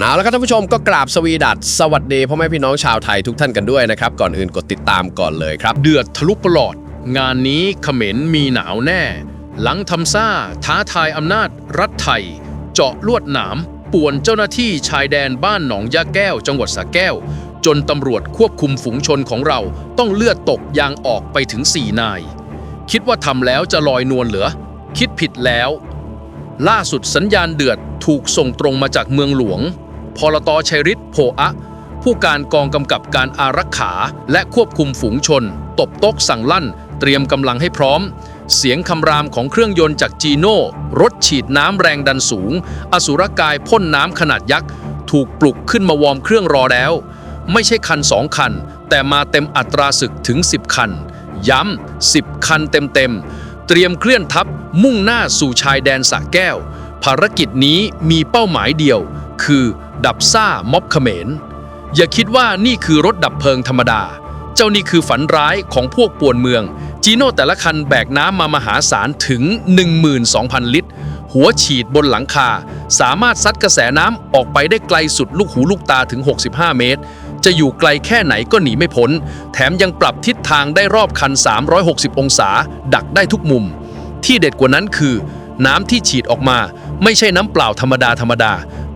เอาละครับท่านผู้ชมก็กราบสวีดัสสวัสดีพ่อแม่พี่น้องชาวไทยทุกท่านกันด้วยนะครับ ก่อนอื่นกดติดตามก่อนเลยครับ เดือดทะลุปลอด งานนี้เขมรมีหนาวแน่ หลังทำซ่า ท้าทายอำนาจ รัฐไทย เจาะลวดหนามป่วนเจ้าหน้าที่ชายแดนบ้านหนองยาแก้ว จังหวัดสระแก้ว จนตำรวจควบคุมฝูงชนของเราต้องเลือดตกยางออกไปถึง4นาย คิดว่าทำแล้วจะลอยนวลเหรือ คิดผิดแล้ว ล่าสุดสัญญาณเดือดถูกส่งตรงมาจากเมืองหลวง พลตชัยฤทธิ์โพอะ ผู้การกองกำกับการอารักขาและควบคุมฝูงชน ตบโต๊ะสั่งลั่น เตรียมกำลังให้พร้อม เสียงคำรามของเครื่องยนต์จากจีโน่รถฉีดน้ำแรงดันสูง อสุรกายพ่นน้ำขนาดยักษ์ ถูกปลุกขึ้นมาวอร์มเครื่องรอแล้ว ไม่ใช่คันสองคัน แต่มาเต็มอัตราศึกถึง 10 คัน ย้ำ 10 คันเต็มๆเตรียมเคลื่อนทัพมุ่งหน้าสู่ชายแดนสระแก้ว ภารกิจนี้มีเป้าหมายเดียว คือ ดับซ่าม็อบเขมร อย่าคิดว่านี่คือรถดับเพลิงธรรมดา เจ้านี่คือฝันร้ายของพวกป่วนเมือง จีโน่แต่ละคันแบกน้ำมามหาศาลถึง 12,000 ลิตร หัวฉีดบนหลังคา สามารถซัดกระแสน้ำออกไปได้ไกลสุดลูกหูลูกตาถึง 65 เมตร จะอยู่ไกลแค่ไหนก็หนีไม่พ้น แถมยังปรับทิศทางได้รอบคัน 360 องศา ดักได้ทุกมุม ที่เด็ดกว่านั้นคือ น้ำที่ฉีดออกมา ไม่ใช่น้ำเปล่าธรรมดาธรรมดา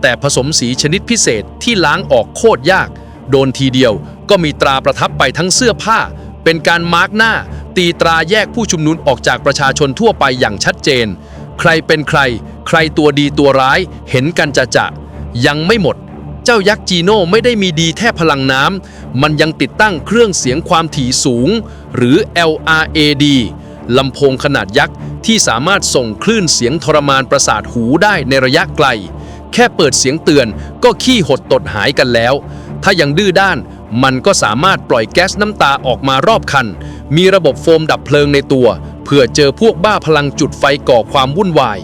แต่ผสมสีชนิดพิเศษที่ล้างออกโคตรยาก โดนทีเดียวก็มีตราประทับไปทั้งเสื้อผ้า เป็นการมาร์กหน้า ตีตราแยกผู้ชุมนุมออกจากประชาชนทั่วไปอย่างชัดเจน ใครเป็นใคร ใครตัวดีตัวร้ายเห็นกันจะจะ ยังไม่หมด เจ้ายักษ์จีโน่ไม่ได้มีดีแค่พลังน้ำมันยังติดตั้งเครื่องเสียงความถี่สูง หรือ LRAD ลำโพงขนาดยักษ์ที่สามารถส่งคลื่นเสียงทรมานประสาทหูได้ในระยะไกล แค่เปิดเสียงเตือนก็ขี้หดตดหายกันแล้ว ถ้ายังดื้อด้านมันก็สามารถปล่อยแก๊สน้ำตาออกมารอบคัน มีระบบโฟมดับเพลิงในตัว เพื่อเจอพวกบ้าพลังจุดไฟก่อความวุ่นวาย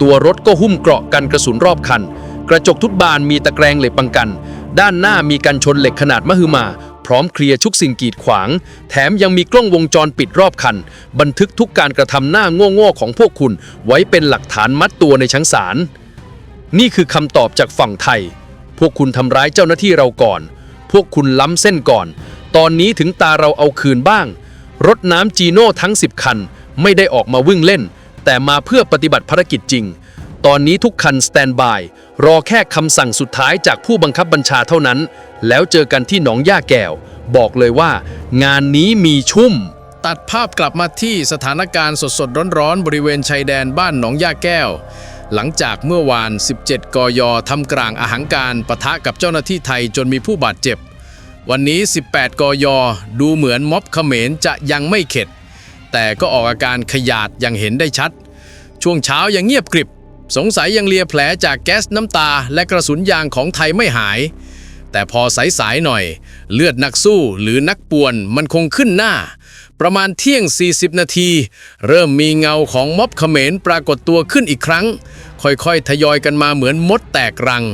ตัวรถก็หุ้มเกราะกันกระสุนรอบคัน กระจกทุกบานมีตะแกรงเหล็กปังกัน ด้านหน้ามีกันชนเหล็กขนาดมหึมา พร้อมเคลียร์ทุกสิ่งกีดขวาง แถมยังมีกล้องวงจรปิดรอบคัน บันทึกทุกการกระทำหน้าโง่ๆของพวกคุณ ไว้เป็นหลักฐานมัดตัวในชั้นศาล นี่คือคำตอบจากฝั่งไทย พวกคุณทำร้ายเจ้าหน้าที่เราก่อน พวกคุณล้ำเส้นก่อน ตอนนี้ถึงตาเราเอาคืนบ้าง รถน้ำจีโน่ทั้ง 10 คัน ไม่ได้ออกมาวิ่งเล่น แต่มาเพื่อปฏิบัติภารกิจจริง ตอนนี้ทุกคันสแตนบาย รอแค่คำสั่งสุดท้ายจากผู้บังคับบัญชาเท่านั้น แล้วเจอกันที่หนองย่าแก้ว บอกเลยว่า งานนี้มีชุ่ม ตัดภาพกลับมาที่สถานการณ์สดๆร้อนๆบริเวณชายแดนบ้านหนองย่าแก้ว หลังจากเมื่อวาน 17 กยทำกลางอาหังการปะทะกับเจ้าหน้าที่ไทยจนมีผู้บาดเจ็บ วันนี้ 18 กยดูเหมือนม็อบเขมรจะยังไม่เข็ด แต่ก็ออกอาการขยาดอย่างเห็นได้ชัด ช่วงเช้ายังเงียบกริบ สงสัยยังเลียแผลจากแก๊สน้ำตาและกระสุนยางของไทยไม่หาย แต่พอสายๆหน่อย เลือดนักสู้หรือนักป่วนมันคงขึ้นหน้า ประมาณเที่ยง 40 นาที เริ่มมีเงาของม็อบเขมรปรากฏตัวขึ้นอีกครั้ง ค่อยๆ ทยอยกันมาเหมือนมดแตกรัง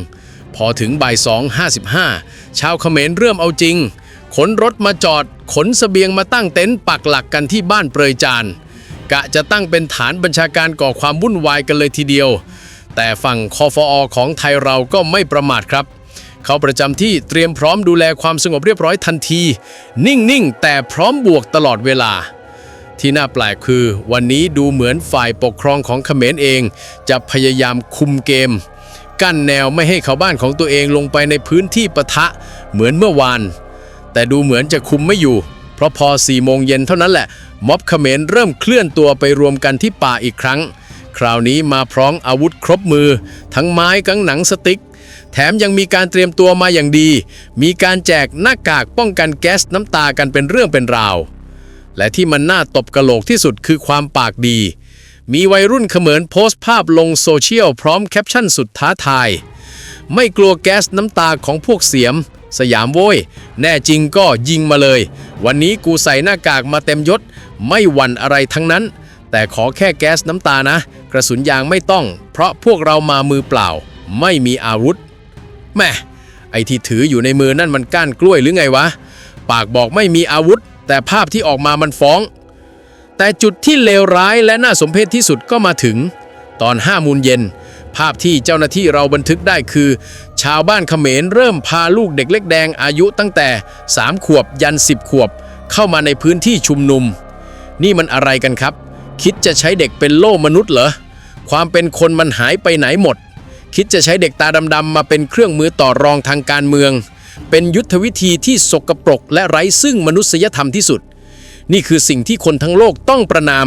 พอถึงบ่าย2.55 ชาวเขมรเริ่มเอาจริง ขนรถมาจอด ขนเสบียงมาตั้งเต็นท์ปักหลักกันที่บ้านเปรยจาน กะจะตั้งเป็นฐานบัญชาการก่อความวุ่นวายกันเลยทีเดียว แต่ฝั่งคอฟอของไทยเราก็ไม่ประมาทครับ เขาประจำที่เตรียมพร้อมดูแลความสงบเรียบร้อยทันที นิ่ง ๆ แต่พร้อมบวกตลอดเวลา ที่น่าแปลกคือ วันนี้ดูเหมือนฝ่ายปกครองของเขมรเอง จะพยายามคุมเกม กั้นแนวไม่ให้เขาบ้านของตัวเองลงไปในพื้นที่ปะทะเหมือนเมื่อวาน แต่ดูเหมือนจะคุมไม่อยู่ เพราะพอ4โมงเย็นเท่านั้นแหละ ม็อบเขมรเริ่มเคลื่อนตัวไปรวมกันที่ป่าอีกครั้ง คราวนี้มาพร้อมอาวุธครบมือ ทั้งไม้กังหนังสติ๊ก แถมยังมีการเตรียมตัวมาอย่างดี มีการแจกหน้ากากป้องกันแก๊สน้ำตากันเป็นเรื่องเป็นราว และที่มันน่าตบกระโหลกที่สุดคือความปากดี มีวัยรุ่นเขมรโพสต์ภาพลงโซเชียลพร้อมแคปชั่นสุดท้าทาย ไม่กลัวแก๊สน้ำตาของพวกเสียม สยามโว้ย แน่จริงก็ยิงมาเลย วันนี้กูใส่หน้ากากมาเต็มยศ ไม่หวั่นอะไรทั้งนั้น แต่ขอแค่แก๊สน้ำตานะ กระสุนยางไม่ต้อง เพราะพวกเรามามือเปล่า ไม่มีอาวุธ แม่ไอที่ถืออยู่ในมือนั่นมันก้านกล้วยหรือไงวะ ปากบอกไม่มีอาวุธ แต่ภาพที่ออกมามันฟ้อง แต่จุดที่เลวร้ายและน่าสมเพชที่สุดก็มาถึง ตอนห้าโมูลเย็น ภาพที่เจ้าหน้าที่เราบันทึกได้คือ ชาวบ้านเขมรเริ่มพาลูกเด็กเล็กแดงอายุตั้งแต่ 3 ขวบยัน 10 ขวบ เข้ามาในพื้นที่ชุมนุม นี่มันอะไรกันครับ คิดจะใช้เด็กเป็นโล่มนุษย์เหรอความเป็นคนมันหายไปไหนหมด คิดจะใช้เด็กตาดำๆมาเป็นเครื่องมือต่อรองทางการเมือง เป็นยุทธวิธีที่สกปรกและไร้ซึ่งมนุษยธรรมที่สุด นี่คือสิ่งที่คนทั้งโลกต้องประนาม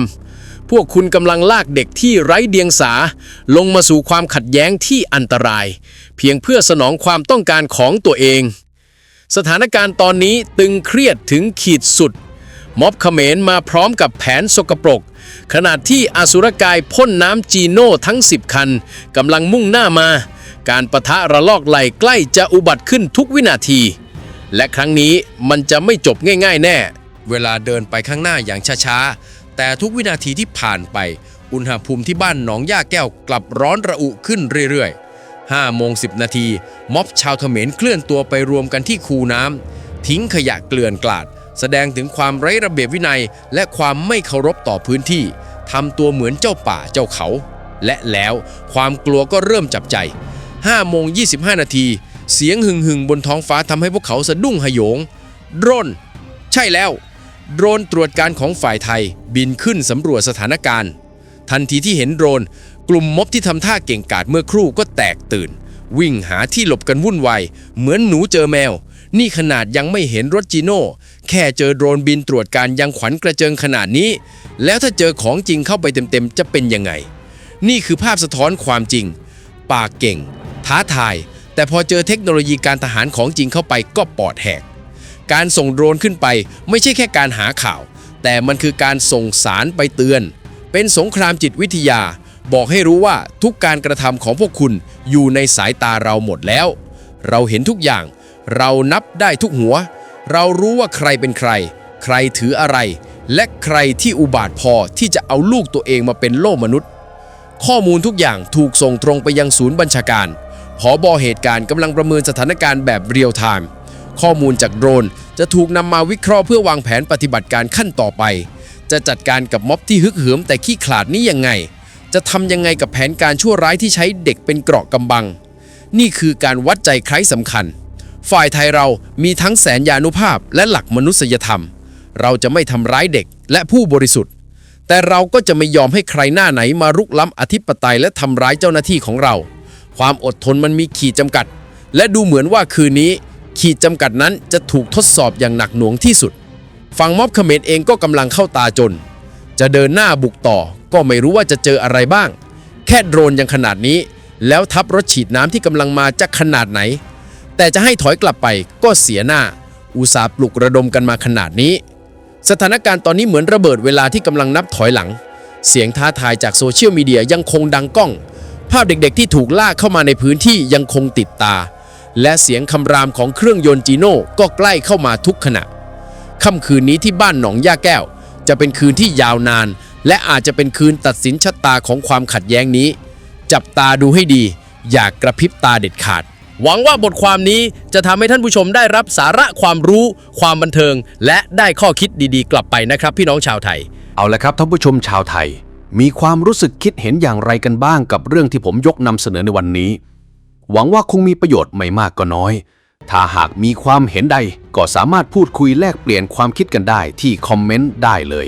พวกคุณกำลังลากเด็กที่ไร้เดียงสา ลงมาสู่ความขัดแย้งที่อันตราย เพียงเพื่อสนองความต้องการของตัวเอง สถานการณ์ตอนนี้ตึงเครียดถึงขีดสุด ม็อบเขมรมาพร้อมกับแผนสกปรก ขณะที่อสุรกายพ่นน้ำจีโน่ทั้ง 10 คันกำลังมุ่งหน้ามา การประทะระลอกไหลใกล้จะอุบัติขึ้นทุกวินาที และครั้งนี้มันจะไม่จบง่ายๆแน่ เวลาเดินไปข้างหน้าอย่างช้าๆ แต่ทุกวินาทีที่ผ่านไป อุณหภูมิที่บ้านหนองย่าแก้วกลับร้อนระอุขึ้นเรื่อยๆ5โมง10 นาที ม็อบชาวเขมรเคลื่อนตัวไปรวมกันที่คูน้ำ ทิ้งขยะเกลื่อนกลาด แสดงถึงความไร้ระเบียบวินัย และความไม่เคารพต่อพื้นที่ทำตัวเหมือนเจ้าป่าเจ้าเขา และแล้วความกลัวก็เริ่มจับใจ5โมง25 นาที เสียงหึงหึงบนท้องฟ้าทำให้พวกเขาสะดุ้งหยงโดรนใช่แล้ว โดรนตรวจการของฝ่ายไทยบินขึ้นสำรวจสถานการณ์ ทันทีที่เห็นโดรน กลุ่มม็อบที่ทำท่าเก่งกาจเมื่อครู่ก็แตกตื่น วิ่งหาที่หลบกันวุ่นวายเหมือนหนูเจอแมว นี่ขนาดยังไม่เห็นรถจีโน่ แค่เจอโดรนบินตรวจการยังขวัญกระเจิงขนาดนี้ แล้วถ้าเจอของจริงเข้าไปเต็มๆ จะเป็นยังไง นี่คือภาพสะท้อนความจริง ปากเก่ง ท้าทาย แต่พอเจอเทคโนโลยีการทหารของจริงเข้าไปก็ปอดแหก การส่งโดรนขึ้นไปไม่ใช่แค่การหาข่าว แต่มันคือการส่งสารไปเตือน เป็นสงครามจิตวิทยา บอกให้รู้ว่าทุกการกระทำของพวกคุณอยู่ในสายตาเราหมดแล้ว เราเห็นทุกอย่าง เรานับได้ทุกหัว เรารู้ว่าใครเป็นใคร ใครถืออะไร และใครที่อุบาทพอที่จะเอาลูกตัวเองมาเป็นโล่มนุษย์ ข้อมูลทุกอย่างถูกส่งตรงไปยังศูนย์บัญชาการผอบอเหตุการณ์กำลังประเมินสถานการณ์แบบเรียลไทม์ข้อมูลจากโดรนจะถูกนำมาวิเคราะห์เพื่อวางแผนปฏิบัติการขั้นต่อไป จะจัดการกับม็อบที่ฮึกเหิมแต่ขี้ขลาดนี้ยังไง จะทำยังไงกับแผนการชั่วร้ายที่ใช้เด็กเป็นเกราะกำบัง นี่คือการวัดใจใครสำคัญ ฝ่ายไทยเรามีทั้งแสนยานุภาพและหลักมนุษยธรรม เราจะไม่ทำร้ายเด็กและผู้บริสุทธิ์ แต่เราก็จะไม่ยอมให้ใครหน้าไหนมารุกล้ำอธิปไตยและทำร้ายเจ้าหน้าที่ของเรา ความอดทนมันมีขีดจำกัด และดูเหมือนว่าคืนนี้ ขีดจำกัดนั้นจะถูกทดสอบอย่างหนักหน่วงที่สุด ฝั่งม็อบเขมรเองก็กำลังเข้าตาจน จะเดินหน้าบุกต่อ ก็ไม่รู้ว่าจะเจออะไรบ้าง แค่โดรนยังขนาดนี้ แล้วทับรถฉีดน้ำที่กำลังมาจะขนาดไหน แต่จะให้ถอยกลับไปก็เสียหน้า อุตสาห์ปลุกระดมกันมาขนาดนี้ สถานการณ์ตอนนี้เหมือนระเบิดเวลาที่กำลังนับถอยหลัง เสียงท้าทายจากโซเชียลมีเดียยังคงดังก้อง ภาพเด็กๆที่ถูกลากเข้ามาในพื้นที่ยังคงติดตา และเสียงคำรามของเครื่องยนต์จีโน่ก็ใกล้เข้ามาทุกขณะค่ำคืนนี้ที่บ้านหนองย่าแก้ว จะเป็นคืนที่ยาวนาน และอาจจะเป็นคืนตัดสินชะตาของความขัดแย้งนี้ จับตาดูให้ดี อย่ากกระพริบตาเด็ดขาด หวังว่าบทความนี้จะทำให้ท่านผู้ชมได้รับสาระความรู้ ความบันเทิง และได้ข้อคิดดีๆ กลับไปนะครับ พี่น้องชาวไทย เอาละครับท่านผู้ชมชาวไทย มีความรู้สึกคิดเห็นอย่างไรกันบ้างกับเรื่องที่ผมยกนำเสนอในวันนี้ หวังว่าคงมีประโยชน์ไม่มากก็น้อย ถ้าหากมีความเห็นใดก็สามารถพูดคุยแลกเปลี่ยนความคิดกันได้ที่คอมเมนต์ได้เลย